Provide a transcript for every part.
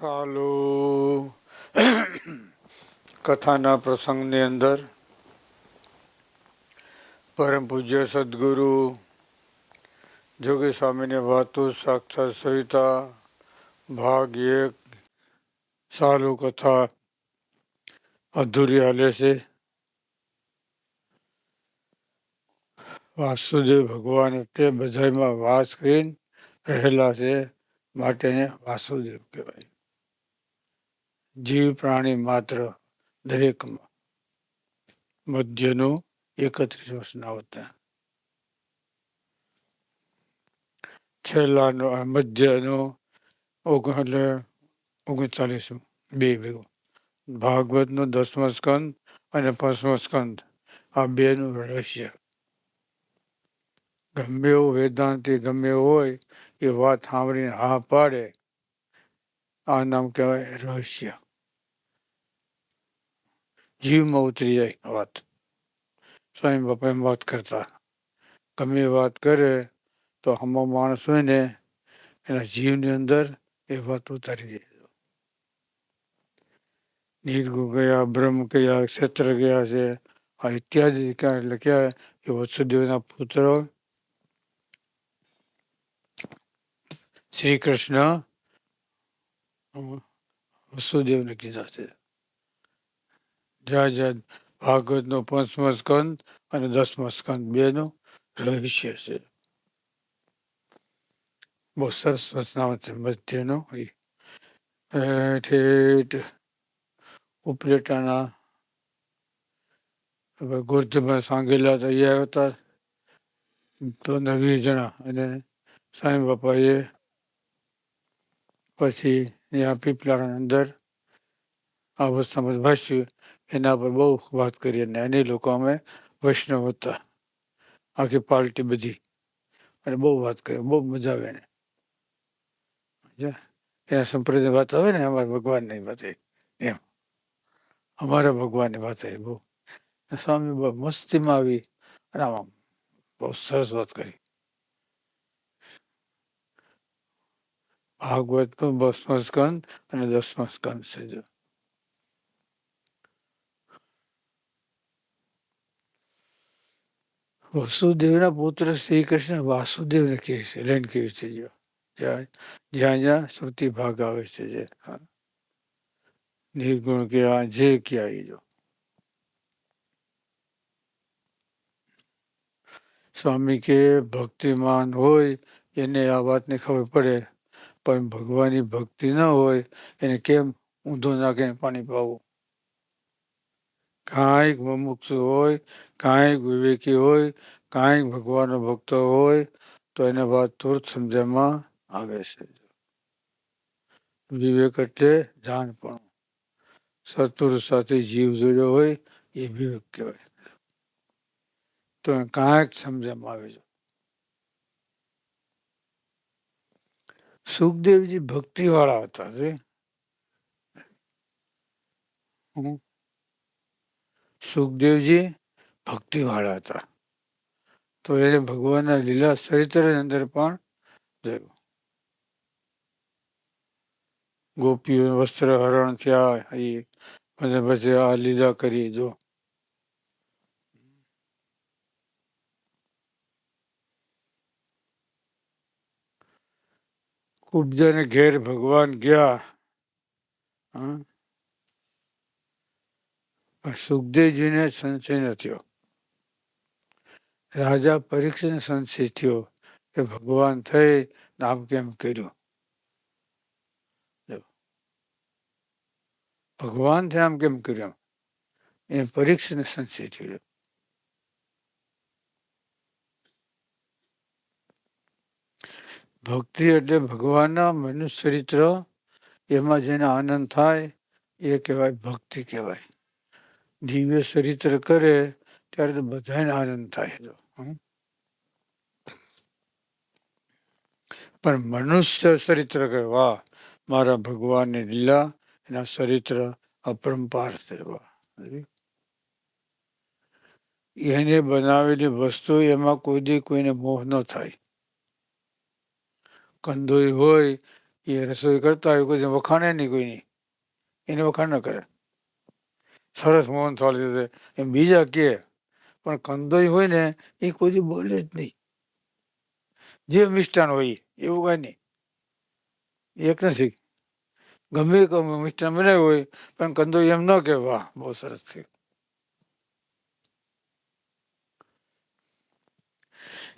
ચાલુ. કથાના પ્રસંગની અંદર પરમ પૂજ્ય સદગુરુ જોગી સ્વામીની વાતો સાક્ષાત સવિતા ભાગ એક ચાલુ કથા અધૂરી હાલે છે. વાસુદેવ ભગવાન તે બધામાં વાસ કરીને રહેલા છે. માટે વાસુદેવ કહેવાય. જીવ પ્રાણી માત્ર દરેકમાં મધ્યનું એકત્રીસ વર્ષના હતા. છેલ્લાનો મધ્યનો એટલે ઓગણચાલીસ બે ભેગું. ભાગવતનો દસમો સ્કંદ અને પાંચમો સ્કંદ, આ બેનું રહસ્ય. ગમે એવું વેદાંતિ ગમે હોય, એ વાત સાંભળીને હા પાડે આ નામ કહેવાય રહસ્ય જીવમાં ઉતરી જાય વાત સ્વામી બાપા એમ વાત કરતા ગમે વાત કરે તો આમાં માણસ હોય ને એના જીવની અંદર એ વાત ઉતારી દે નિર્ગુ ગયા બ્રહ્મ ગયા ક્ષેત્ર ગયા છે આ ઇત્યાદિ ક્યાં એટલે ક્યાં એ વસુદેવના પુત્ર શ્રી કૃષ્ણ વસુદેવને કીધા છે. જ્યાં જ્યાં ભાગવતનો પંચમો સ્કંદ અને દસમો સ્કંદ બેનું રહસ્ય છે. બહુ સરસ રચનાઓ છે મધ્યનો. ઠેઠ ઉપલેટાના ગુર્જમાં સાંગેલા તૈયાર હતા. તો વીસ જણા અને સાંઈ બાપાએ પછી ત્યાં પીપળાના અંદર આ અવસ્થામાં ભાષ્યું. એના પર બહુ વાત કરી અને એની લોકો અમે વૈષ્ણવ હતા. આખી પાર્ટી બધી. અને બહુ વાત કરી, બહુ મજા આવે એને. એના સંપ્રદાયની વાત આવે ને, અમારા ભગવાનની વાત એમ. અમારા ભગવાનની વાત એ બહુ. સ્વામી બહુ મસ્તીમાં આવી અને આમ બહુ સરસ વાત કરી. ભાગવતનો દસમો સ્કંદ અને દસમો સ્કંદ છે જો વસુદેવના પુત્ર શ્રી કૃષ્ણ વાસુદેવને કહે છે લઈને કહ્યું છે જો જ્યાં જ્યાં શ્રુતિ ભાગ આવે છે જે નિર્ગુણ ક્યાં જે કહેવાય જો સ્વામી કે ભક્તિમાન હોય એને આ વાતની ખબર પડે પણ ભગવાનની ભક્તિ ન હોય, એને કેમ ઊંધો નાખીને પાણી પાવું? કાંઈક મુમુક્ષુ હોય, કાંઈક વિવેકી હોય, કાંઈક ભગવાનનો ભક્ત હોય, તો એને વાત તુરત સમજણમાં આવે છે. વિવેક એટલે જાણપણું સત્પુરુષ સાથે જીવ જોડ્યો હોય, એ વિવેક કહેવાય. તો કાંઈક સમજણમાં આવે છે. સુખદેવજી ભક્તિ વાળા હતા સુખદેવજી ભક્તિ વાળા હતા. તો એને ભગવાનના લીલા ચરિત્ર અંદર પણ જોયું. ગોપીઓ વસ્ત્ર હરણ થયા, એ અને પછી આ લીલા કરી જો. કુબજાને ઘેર ભગવાન ગયા સુખદેવજીને સંશય ન થયો. રાજા પરીક્ષને સંશય થયો કે ભગવાન થઈ નામ કેમ કર્યું? ભગવાન છે આમ કેમ કર્યું? એ પરીક્ષને સંશય થયો. ભક્તિ એટલે ભગવાનના મનુષ્ય ચરિત્ર. એમાં જેને આનંદ થાય, એ કહેવાય ભક્તિ કહેવાય. દિવ્ય ચરિત્ર કરે, ત્યારે તો બધાને આનંદ થાય પણ મનુષ્ય ચરિત્ર કહે વાહ, મારા ભગવાનની લીલા, એના ચરિત્ર અપરંપાર છે એને બનાવેલી વસ્તુ એમાં કોઈ દી કોઈને મોહ ન થાય. કંદોઈ હોય, એ રસોઈ કરતા હોય, કોઈ વખાણે નહીં કોઈની. એને વખાણ ન કરે. સરસ મોહન થાળ છે. એમ બીજા કે, પણ કંદોઈ હોય ને, એ કોઈ બોલે જ નહીં. જે મિષ્ટાન હોય, એવું કાંઈ નહીં. એક નથી. ગમે મિષ્ટાન બનાવ્યું હોય, પણ કંદોઈ એમ ન કે, વાહ, બહુ સરસ થયું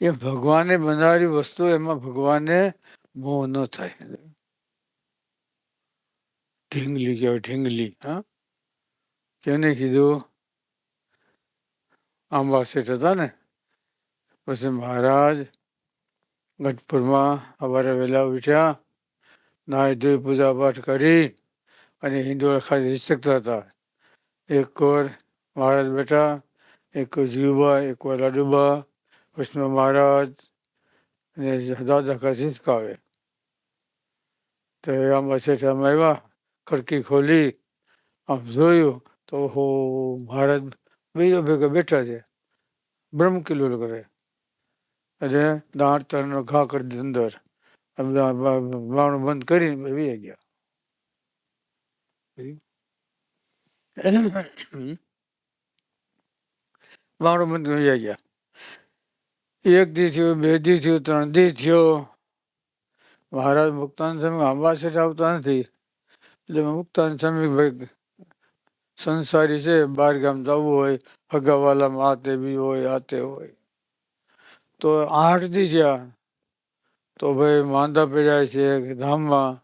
એ ભગવાને બનાવેલી વસ્તુ, એમાં ભગવાને મોહ ન થાય. ઢીંગલી કહેવાય, ઢીંગલી, હા? કેને કીધું? આંબા શેઠ હતા ને? પછી મહારાજ ગઢપુરમાં સવારે વહેલા ઉઠ્યા, નાહી ધોઈ પૂજા પાઠ કરી અને હિન્દુઓ ખાલી હિચકતા હતા. એક કોર, મહારાજ બેઠા, એક જીવબા, એક કોર લાડુબા વિષ્ણુ મહારાજ અને દાદા હિંચકાવે તો આમ આવ્યા, ખડકી ખોલી, આમ જોયું તો હો મહારાજ બીજો ભેગા બેઠા છે. બ્રહ્મ કિલ્લો કરે. એટલે દાંત તરનો ઘા કરી અંદર. દા- બા- બારણું બંધ કરીને વી ગયા. બારણું બંધ કરી વહી ગયા. એક દી થયું, બે દી થયું, ત્રણ દી થયો. મહારાજ મુક્તાન આંબા શેઠ આવતા નથી. એટલે મુક્તાન સ્વામી ભાઈ સંસારી છે બહાર ગામ જવું હોય હગાવાલામાં આતે બી હોય આતે હોય. તો આઠ દી થયા. તો ભાઈ માંદા પડ્યા છે ધામમાં.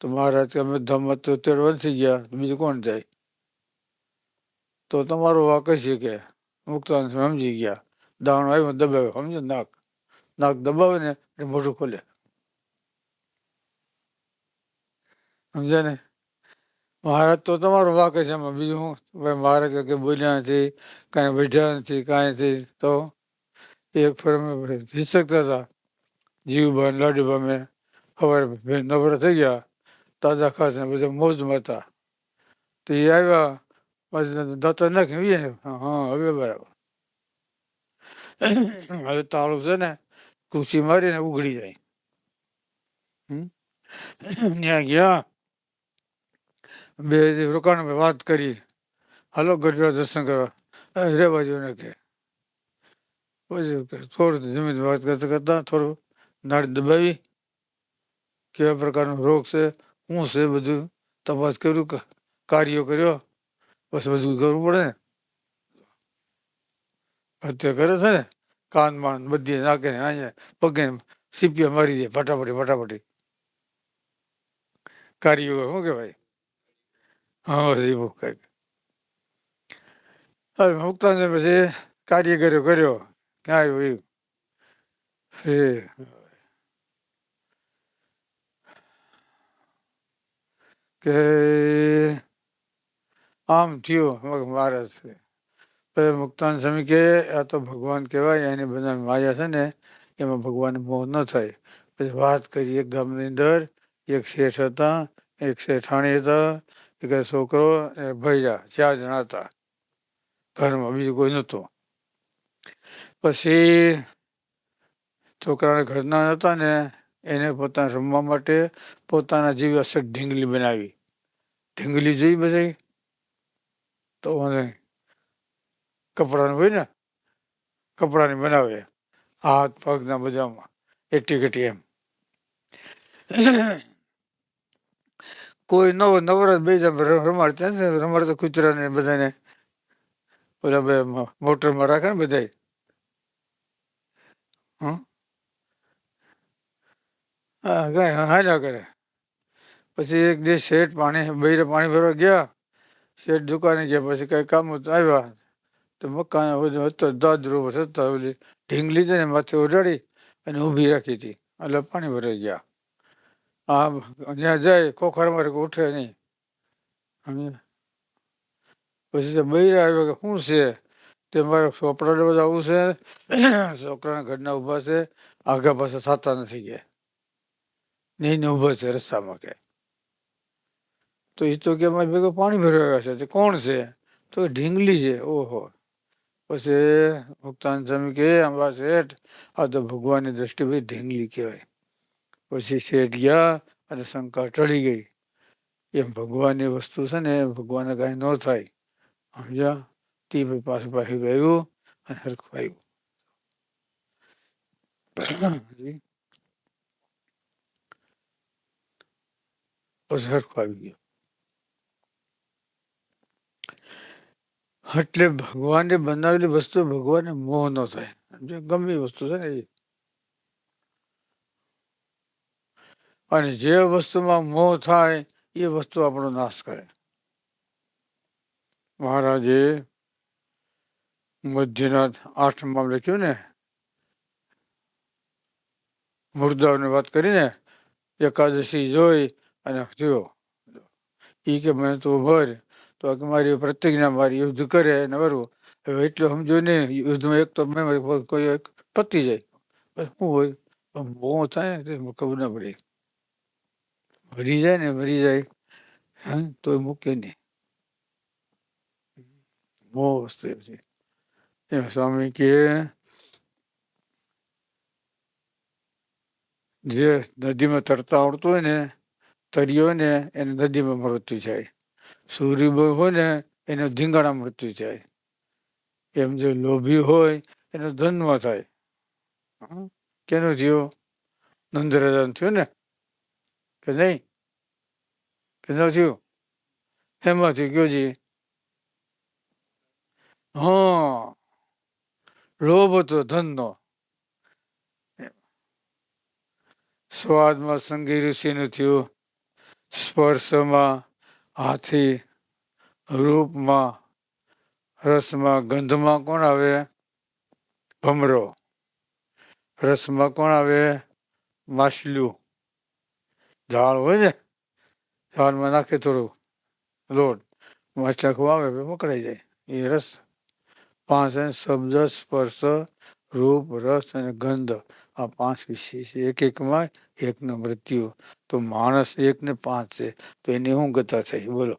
તો મહારાજ અમે ધામમાં તો તેર વંશી ગયા બીજું કોણ જાય તો તમારો વાક છે કે? મુક્તાન સમજી ગયા. દાણો આવ્યો દબાવ્યો સમજો નાક નાક દબાવે ને એટલે મોઢું ખોલે સમજ્યા ને મહારાજ તો તમારો વાક છે એમાં બીજું શું ભાઈ મહારાજ કે બોલ્યા નથી કાંઈ બેઠ્યા નથી કાંઈ નથી તો એક ફર અમે હિસકતા હતા જીવબા ને લાડુબા મેં સવારે ભે- નવરા થઈ ગયા તાજા ખાસ ને બધા મોજમાં હતા તો એ આવ્યા પછી દાંતા નાખી વી આવ્યા. હા હવે બરાબર હવે તાળું છે ને કુસી મારીને ઉઘડી જાય. ત્યાં ગયા. બે રોકાણ વાત કરી. હાલો ગઢડા દર્શન કરવા. રે રહેવા જો ને કે પછી થોડું જમીન વાત કરતા કરતા થોડું નાળી દબાવી. કેવા પ્રકારનો રોગ છે? શું છે બધું? તપાસ કર્યું? કાર્યો કર્યો? પછી બધું કરવું પડે ને. હત્યા કરે છે ને, કાન માન બધી નાખે અહીંયા પગે સીપીઓ મારી દે ફટાફટી ફટાફટી. કાર્યો શું કહેવાય? હા એવું કંઈક હવે મુક્તાને પછી કાર્ય કર્યો કર્યો ક્યાં આવ્યું એવું કે આમ થયું મહારાજ મુક્તાન સ્વામી કે આ તો ભગવાન કહેવાય, એની બધા માયા છે ને, એમાં ભગવાન મોહ ન થાય. પછી વાત કરી એક ગામની અંદર, એક શેઠ હતા, એક શેઠાણી હતા, એક છોકરો એ ભૈયા ચાર જણા હતા, ઘરમાં, બીજું કોઈ નહોતું. પછી છોકરાને ઘરના હતા ને, એને પોતાને રમવા માટે પોતાના જેવી અસર ઢીંગલી બનાવી. ઢીંગલી જોઈ બધાય? તો મને કપડાનું હોય ને, કપડાની બનાવે હાથ પગના મજામાં એટી કટી એમ. કોઈ નવ નવરાત બે રમાડતા રમાડતા કૂતરાને બધાને, ઓલા બે મોટરમાં રાખે ને બધાય. હં? કાંઈ હાલ્યા કરે. પછી એક દિવસ શેઠ પાણી, બૈરે પાણી ભરવા ગયા, શેઠ દુકાને ગયા, પછી કંઈ કામ હતું આવ્યા. તો મકાન હતો, દાદરો હતા ઓલી ઢીંગલી છે ને માથે ઉડાડી અને ઊભી રાખી હતી. એટલે પાણી ભરાઈ ગયા. આ ત્યાં જાય, ખોખર મારે ઉઠે નહીં? પછી તો બૈરા આવ્યો કે શું છે? તે મારા છોપરાને બધા આવું છે. છોકરાના ઘરના ઊભા છે. આગા પાછા થતા નથી ગયા નહીં ને ઊભા છે રસ્તામાં કે. તો એ તો કે અમારી ભેગો પાણી ભરાવ્યા છે. તે કોણ છે? તો ઢીંગલી છે. ઓહો. પછી મુક્તાન સ્વામી કે આંબા શેઠ આ તો ભગવાનની દ્રષ્ટિ ભાઈ ઢીંગલી કહેવાય. પછી શેઠ ગયા અને શંકા ટળી ગઈ. એમ ભગવાનની વસ્તુ છે ને ભગવાનને કાંઈ ન થાય. સમજ્યા? તે ભાઈ પાસે પાછું આવ્યું અને હરખું આવ્યું. પછી? હરખું આવી ગયું. એટલે ભગવાને બનાવેલી વસ્તુ ભગવાનને મોહ ન થાય. જે ગમે વસ્તુ છે ને એ. અને જે વસ્તુમાં મોહ થાય, એ વસ્તુ આપણો નાશ કરે. મહારાજે મધ્યનાથ આઠમાં લખ્યું ને, મુર્દાઓની વાત કરીને, એકાદશી જોઈ અને થયો. એ કે મને તો ભર તો કે મારી પ્રતિજ્ઞા મારી યુદ્ધ કરે અને વરવું હવે એટલું સમજો ને, યુદ્ધમાં એક તો મેં કોઈ એક પતી જાય. શું હોય? બહુ થાય ને તે ખબર ના પડે. મરી જાય ને મરી જાય. હા તો મૂકે નહીં. બહુ વસ્તુ એમ સ્વામી કે, જે નદીમાં તરતા આવડતું હોય ને, તર્યો ને, એને નદીમાં મૃત્યુ જાય. સૂર્ય હોય ને એને ધીંગાણા મૃત્યુ જાય એમ જે લોભી હોય એનો ધનમાં થાય? કેનો થયો? નંદરાજાનો થયું ને? કે નહીં? કે ન થયું? એમાંથી ગયો જી? હા. લોભ હતો ધનનો. સ્વાદમાં સંગી ઋષિનું થયું. સ્પર્શમાં હાથી રૂપમાં, રસમાં, ગંધમાં કોણ આવે? ભમરો. રસમાં કોણ આવે? માછલું. ઝાડ હોય ને, ઝાડમાં નાખે થોડું, લોટ. માછલા ખૂબ આવે પકડાઈ જાય. એ રસ. પાંચ શબ્દ સ્પર્શ, રૂપ, રસ અને ગંધ. આ પાંચ વિષય છે. એક એકમાં એકનો મૃત્યુ. તો માણસ એક ને પાંચ છે. તો એની શું ગતા થઈ? બોલો?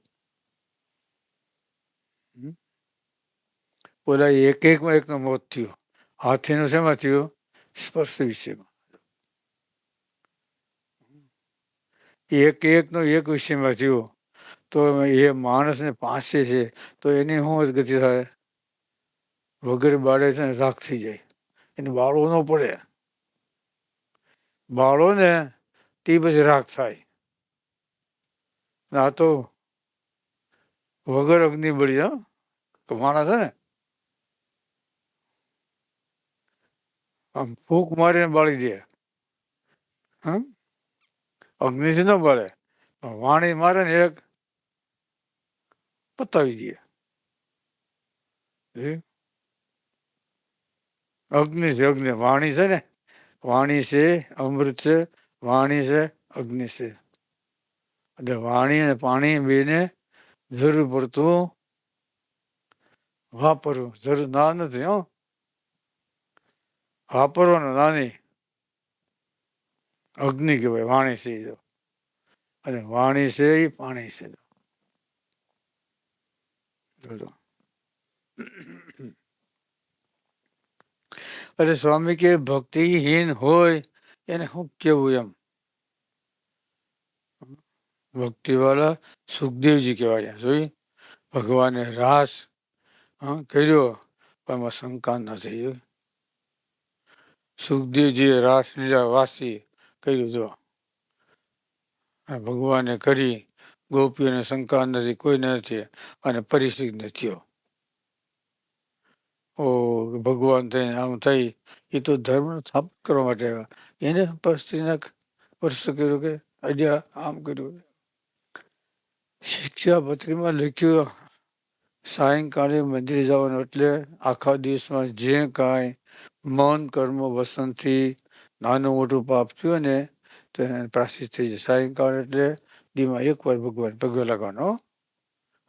ઓલા એક એકમાં એકનો મોત થયો હાથીનું શેમાં થયું? સ્પર્શ વિષયમાં એક એકનો એક વિષયમાં થયું. તો એ માણસને પાસે છે. તો એની શું ગતિ થાય વગર બાળે છે ને રાખ થઈ જાય. એને બાળવો ન પડે. બાળો ને તે પછી રાખ થાય આ તો વગર અગ્નિ બળી તો માણસ છે ને? આમ ફૂંક મારીને બાળી દે. હમ? અગ્નિથી ન બળે, પણ વાણી મારે ને એક પતાવી દે. અગ્નિ છે અગ્નિ, વાણી છે ને? વાણી છે અમૃત છે વાણી છે અગ્નિ છે એટલે વાણી અને પાણી બેને જરૂર પડતું વાપરવું જરૂર ના નથી હો વાપરવાનું નાની અગ્નિ કહેવાય વાણી છે તો અને વાણી છે એ પાણી છે જોજો. એટલે સ્વામી કે ભક્તિહીન હોય એને શું કેવું એમ? ભક્તિવાળા સુખદેવજી કહેવાય. જોઈ ભગવાને રાસ કર્યો, પણ એમાં શંકા ન થઈ. સુખદેવજીએ રાસલીલા વાસી કર્યું, જો. ભગવાને કરી, ગોપીઓને શંકા નથી કોઈને નથી અને પરિસ્થિતિ થયો. ઓ ભગવાન થઈને આમ થઈ. એ તો ધર્મ સ્થાપન કરવા માટે આવ્યા. એને પરિસ્થિતિના પ્રશ્ન કર્યો કે અડ્યા આમ કર્યું. શિક્ષાપત્રીમાં લખ્યું, સાયંકાળે મંદિરે જવાનું એટલે આખા દિવસમાં જે કાંઈ મન, કર્મ વસનથી નાનું મોટું પાપ થયું ને તો એને પ્રાશ્ચિત થઈ જાય સાયંકાળ એટલે દીમાં એકવાર ભગવાન પગે લાગવાનો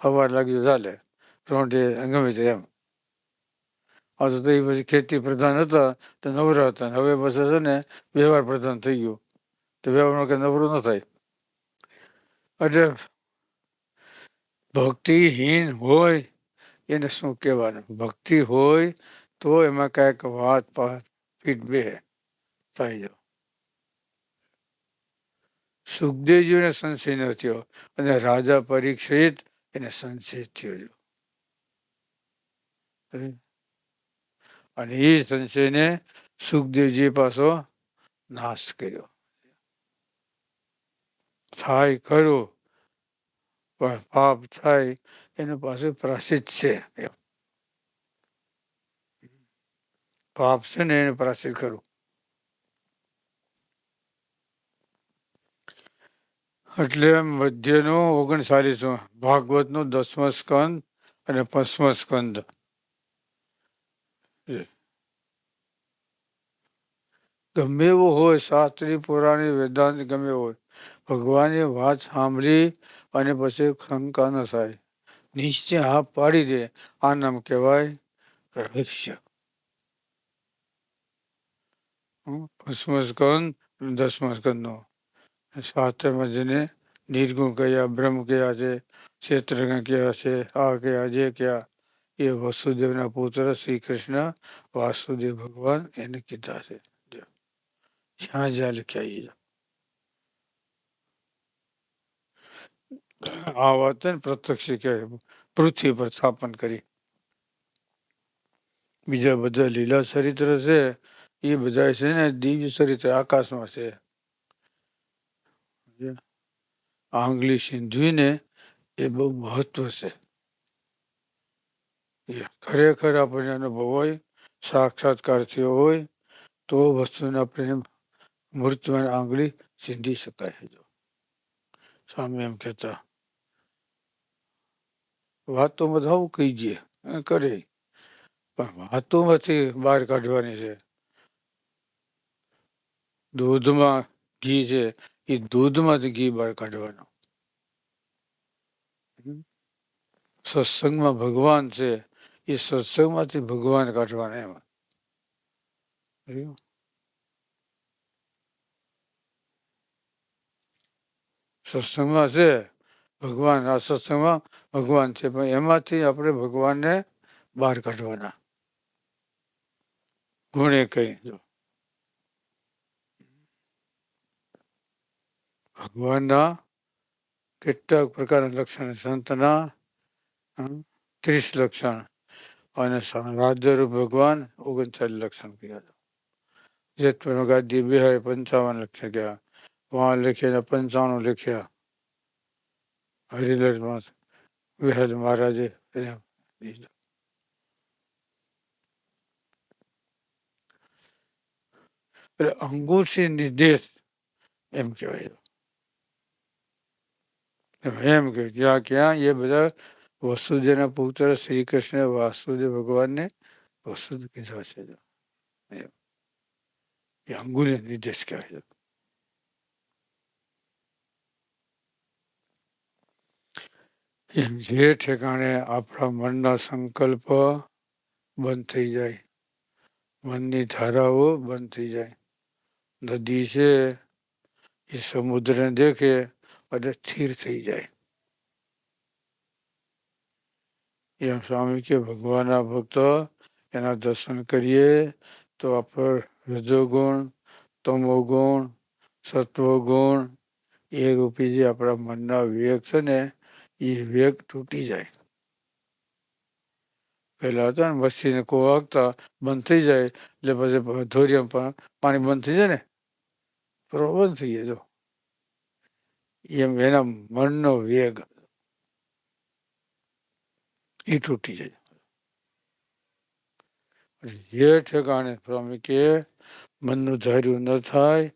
હવાર લાગ્યું ચાલે. રોંઢે ગમે તે એમ. આ તો એ પછી ખેતી પ્રધાન હતા, તો નવરા હતા. હવે બસ છે ને વ્યવહાર પ્રધાન થઈ ગયું. તો વ્યવહારમાં કંઈ નવરું ન થાય. એટલે ભક્તિહીન હોય, એને શું કહેવાનું? ભક્તિ હોય તો એમાં કાંઈક વાત પાત પીઠ બે થઈ જાવ સુખદેવજીને સંશય ન થયો અને રાજા પરીક્ષિત એને સંશય થયો અને એ સંશયને સુખદેવજી પાછો નાશ કર્યો. થાય ખરું, પણ પાપ થાય એનું પાછું પ્રાસિત છે. પાપ છે ને એને પ્રાસિત કરવું એટલે મધ્યનો ઓગણચાલીસમો ભાગવતનો દસમો સ્કંદ અને પંચમો સ્કંદ. ગમે એવું હોય, શાસ્ત્રી પુરાણી વેદાંત ગમે હોય, ભગવાનની વાત સાંભળી અને પછી શંકા ન થાય. નિશ્ચય હા પાડી દે, આ નામ કહેવાય રહસ્ય. પંચમ સ્કંદ શાસ્ત્રમાં જેને નિર્ગુણ કયા, બ્રહ્મ કયા છે, ક્ષેત્ર કયા છે, આ કયા, જે કયા એ વસુદેવના પુત્ર શ્રી કૃષ્ણ વાસુદેવ ભગવાન એને કીધા છે. જ્યાં જ્યાં લખ્યા આ વાત ને પ્રત્યક્ષ પૃથ્વી પર સ્થાપન કરી. બીજા બધા લીલા ચરિત્ર છે, એ બધા છે ને દિવ્ય ચરિત્ર આકાશમાં છે. આંગલી સિંધુને એ બહુ મહત્વ છે. ખરેખર આપણને અનુભવ હોય સાક્ષાત્કાર થયો હોય, તો વસ્તુના પ્રેમ મૃત્યુમાં આંગળી સીંધી શકાય જો. સ્વામી એમ કહેતા વાતો બધા કહી દઈએ કરે. પણ વાતોમાંથી બહાર કાઢવાની છે. દૂધમાં ઘી છે, એ દૂધમાંથી ઘી બહાર કાઢવાનું. સત્સંગમાં ભગવાન છે એ સત્સંગમાંથી ભગવાન કાઢવાના એમાં. સત્સંગમાં છે, ભગવાન, આ સત્સંગમાં ભગવાન છે, પણ એમાંથી આપણે ભગવાનને બહાર કાઢવાના. ગુણે કહી દો ભગવાનના કેટલાક પ્રકારના લક્ષણ સંતના ત્રીસ લક્ષણ. અને રાજ્યરૂપ ભગવાન ઓગણચાલીસ લક્ષણ કહ્યા જેતપુર ગાદી બે પંચાવન લક્ષણ ગયા વહાં લખ્યા પંચાણું લખ્યા હરિલરમાં વિહલ મહારાજે એટલે અંગુઠી નિર્દેશ એમ કહેવાય એમ કે જ્યાં ક્યાં એ બધા વસુદેવના પુત્ર શ્રી કૃષ્ણ વાસુદેવ ભગવાનને વસુદ કીધા છે. એ અંગુલી નિર્દેશ કહેવાય છે જે ઠેકાણે આપણા મનના સંકલ્પ બંધ થઈ જાય, મનની ધારાઓ બંધ થઈ જાય, નદી છે, એ સમુદ્રને દેખે અને સ્થિર થઈ જાય. એમ સ્વામી કે, ભગવાનના ભક્તો, એના દર્શન કરીએ તો આપણ રજોગુણ, તમોગુણ, સત્વગુણ, એ રૂપી જે આપણા મનના વિવેક છે ને, એ વિવેક તૂટી જાય. પહેલા હતા ને વસ્તીને કોવાગતા બંધ થઈ જાય, એટલે પછી ધોરિયમ પણ પાણી બંધ થઈ જાય ને બંધ થઈ જાય, જો. એમ એના મનનો વેગ એ તૂટી જાય. જે ઠેકાણે સ્વામી કે, મનનું ધાર્યું ન થાય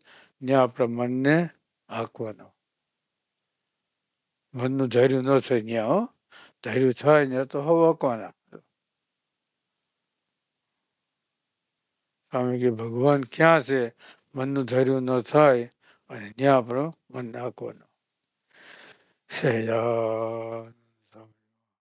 ત્યાં આપણા મનને મનનું ધાર્યું ન થાય ત્યાં ધૈર્ય થાય ને તો હવે હાંકવાના. સ્વામી કે, ભગવાન ક્યાં છે? મનનું ધાર્યું ન થાય અને ત્યાં આપણો મન નાખવાનો સહેજા